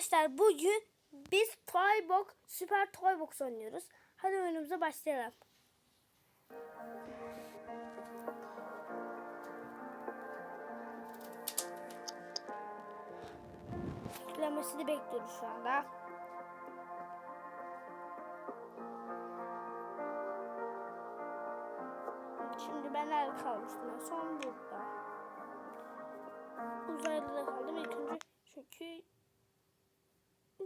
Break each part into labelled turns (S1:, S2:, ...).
S1: Arkadaşlar bugün biz Toybox, Süper Toybox oynuyoruz. Hadi oyunumuza başlayalım. Yüklemesini bekliyoruz şu anda. Şimdi ben nerede kalmıştım? Son burada. Uzaylıda kaldım ilk önce çünkü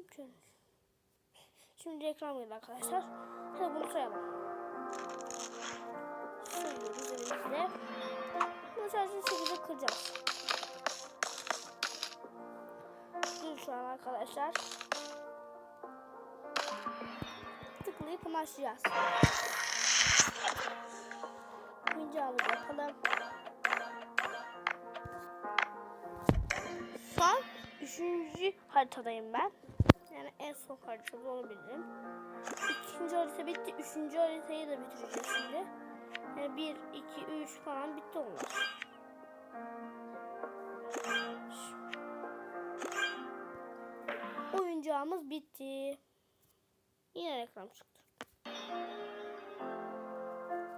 S1: önce. Şimdi ekran geldi arkadaşlar. Hadi bunu sayalım. Sayıyoruz elimizde. Bunu sadece 8'e kıracağız. An arkadaşlar. Tıklayıp başlayacağız. Oyuncağımızı yapalım. Şu an üçüncü haritadayım ben. Yani en son haritada olabilirim. İkinci harita bitti. Üçüncü haritayı da bitireceğiz şimdi. Yani bir, iki, üç falan bitti onlar. Oyuncağımız bitti. Yine reklam çıktı.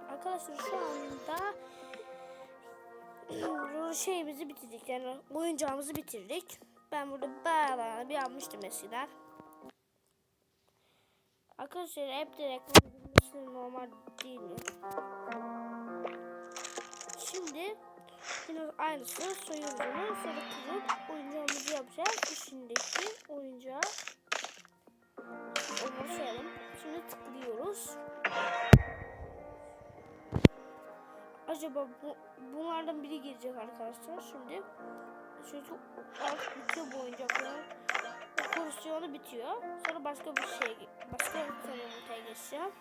S1: Arkadaşlar şu anda şeyimizi bitirdik. Yani oyuncağımızı bitirdik. Ben burada bayağı bir yapmıştım eskiden. Arkadaşlar hep de reklam normal değil? Şimdi yine aynısını soyuyoruz. Sonra kırıp oyuncağımızı yapacağız. İçindeki oyuncağı onu. Şimdi tıklıyoruz. Acaba bu, bunlardan biri girecek arkadaşlar şimdi. Çünkü artık bitiyor bu oyuncaklar. Bu pozisyonu bitiyor. Sonra başka bir şey, başka bir yumurtaya geçeceğim.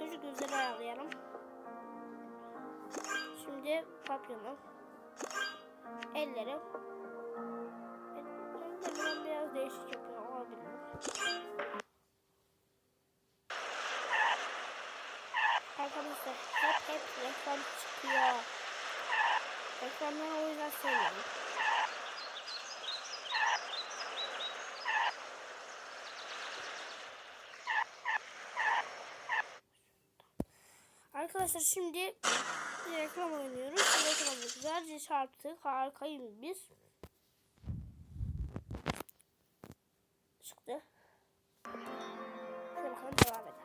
S1: Önce gözleri ayarlayalım. Şimdi papyonu. Elleri. Ellerim biraz değişik yapıyor olabilir. Arkadaşlar hep hep reklam çıkıyor. Reklamları o yüzden sevmiyorum. Arkadaşlar şimdi bir reklam oynuyoruz. Reklamı güzelce çarptık. Harikayım biz. Çıktı. Hadi bakalım devam edelim.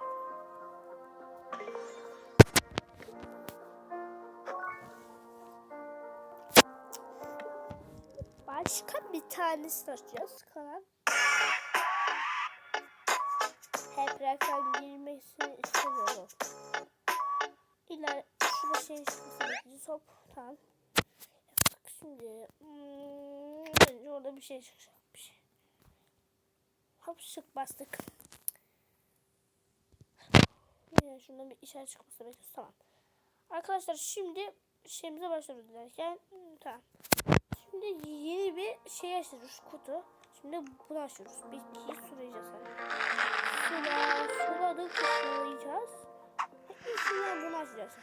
S1: Başka bir tanesini açacağız kanal. Hep reklam girmesini bekleyeceğiz. Hop tamam. Yaptık şimdi. Hmm, bence orada bir şey çıkacak. Bir şey. Hop şık bastık. Yine şundan bir işaret çıkmasını bekliyoruz. Tamam. Arkadaşlar şimdi şeyimize başlıyoruz derken hmm, tamam. Şimdi yeni bir şey açıyoruz kutu. Şimdi bunu açıyoruz. Bir iki sulayacağız. Sula, suladık sulayacağız. Şimdi bunu açacağız.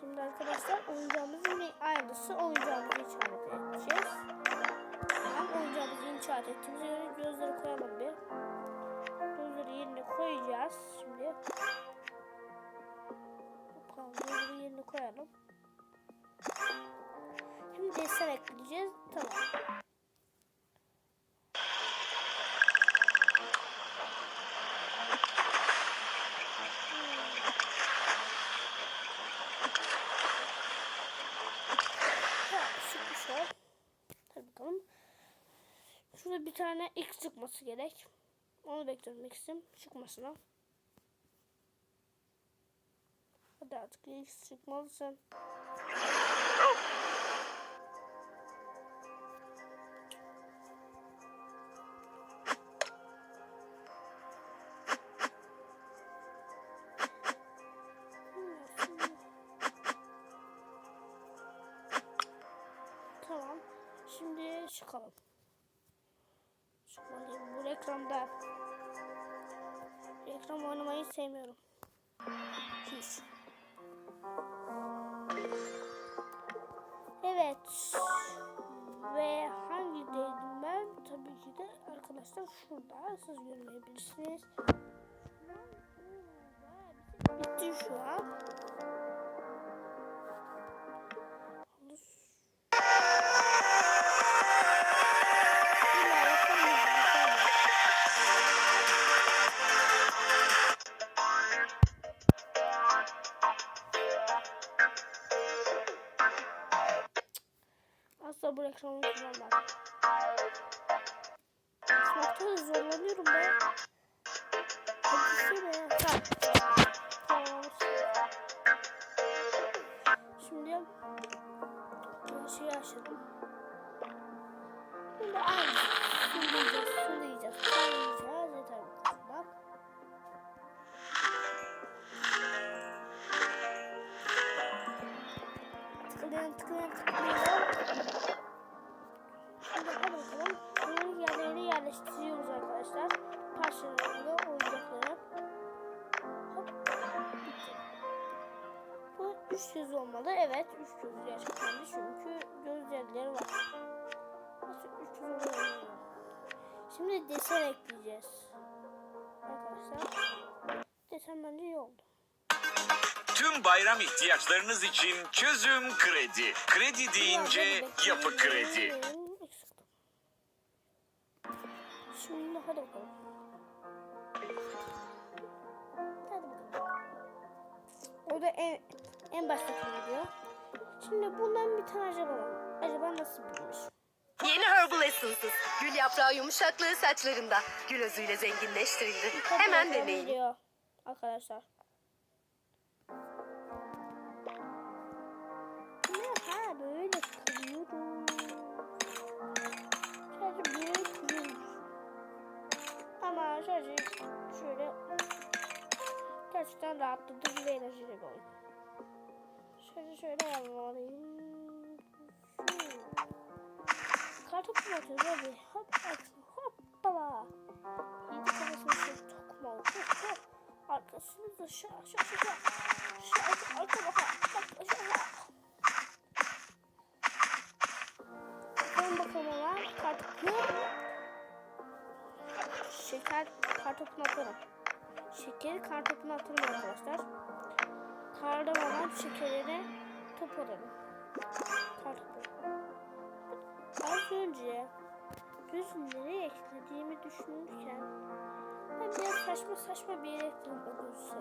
S1: Şimdi arkadaşlar oyuncağımızın yine aynısı oyuncağımızı işaret edeceğiz. Tamam oyuncağımızı inşaat ettiğimize göre gözleri koyalım bir. Gözleri yerine koyacağız şimdi. Bakalım gözleri yerine koyalım. Şimdi desen ekleyeceğiz. Tamam. Ha, çıkmışlar. Hadi bakalım. Şurada bir tane X çıkması gerek. Onu bekliyorum X'im çıkmasına. Hadi artık X çıkmalısın. Tamam. Şimdi çıkalım. Reklamda reklam oynamayı sevmiyorum. Evet. Ve hangideydim ben? Tabii ki de arkadaşlar şurada. Siz görmeyebilirsiniz. Bitti şu an. Üç göz olmalı. Evet, üç göz gerçekten de çünkü göz yerleri var. Nasıl üç göz olmalı? Şimdi desen ekleyeceğiz. Arkadaşlar. Desen bence iyi oldu.
S2: Tüm bayram ihtiyaçlarınız için çözüm kredi. Kredi deyince yapı kredi.
S1: Şimdi hadi bakalım. Hadi bakalım. O da en, en baştaki video. Şimdi bundan bir tane acaba. Acaba nasıl bilmiş?
S3: Yeni Herbal Essences. Gül yaprağı yumuşaklığı saçlarında. Gül özüyle zenginleştirildi. Hemen deneyin.
S1: Video arkadaşlar. Ha böyle kırıyorum. Sadece böyle kırıyoruz. Ama sadece şöyle gerçekten rahatlatıcı ve enerjili bir oyun. Şöyle şöyle yapmalıyım. Kartopu atıyoruz abi? Hop at. Hoppala. Yedi kafasını şöyle tokma. Hop hop. Arkasını da aşağı aşağı aşağı. Aşağı arka baka. Bak aşağı. Bakalım bakalım ona. Kartopu. Şeker kartopunu atarım. Şekeri kartopuna atarım arkadaşlar. Karda olan şekerleri toparlarım. Kartopu. Az önce gözü nereye eklediğimi düşünürken ben biraz saçma saçma bir yere ekledim o gözü.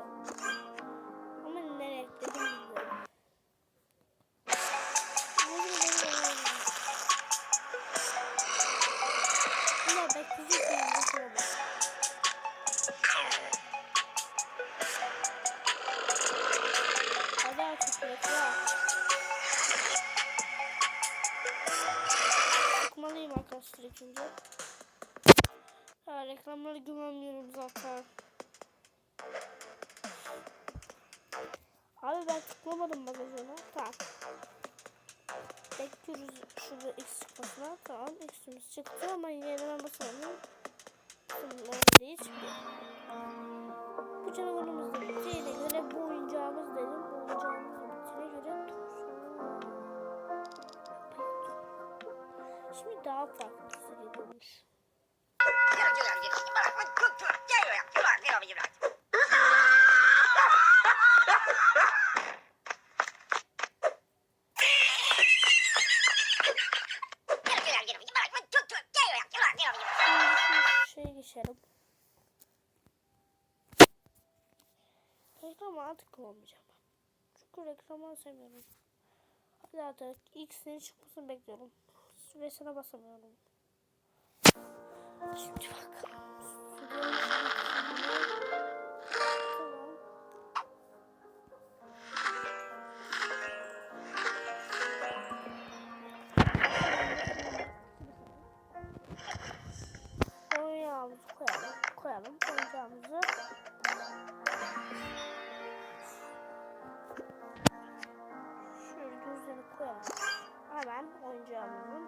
S1: Ama nereye ekledim bilmiyorum. Ama bekleyecek miyim? Reklamlara güvenmiyorum zaten. Abi ben tıklamadım bagajına. Tamam. Bekliyoruz şurada X çıkmasına. Tamam X'imiz çıktı ama yine basamıyorum. Bunlar değil hiçbir. Bu canavarımız da bittiğine göre bu oyuncağımız dedim. Bu oyuncağımız da bittiğine göre. Şimdi daha farklı. Şimdi şu şeye geçelim. Reklam artık olmayacağım. Çünkü reklamı sevmiyorum. Hadi artık X'in çıkmasını bekliyorum. Ve sana basamıyorum. Şimdi bakalım. yapacağımızı şöyle düzeni koyalım. Hemen oyuncağımızın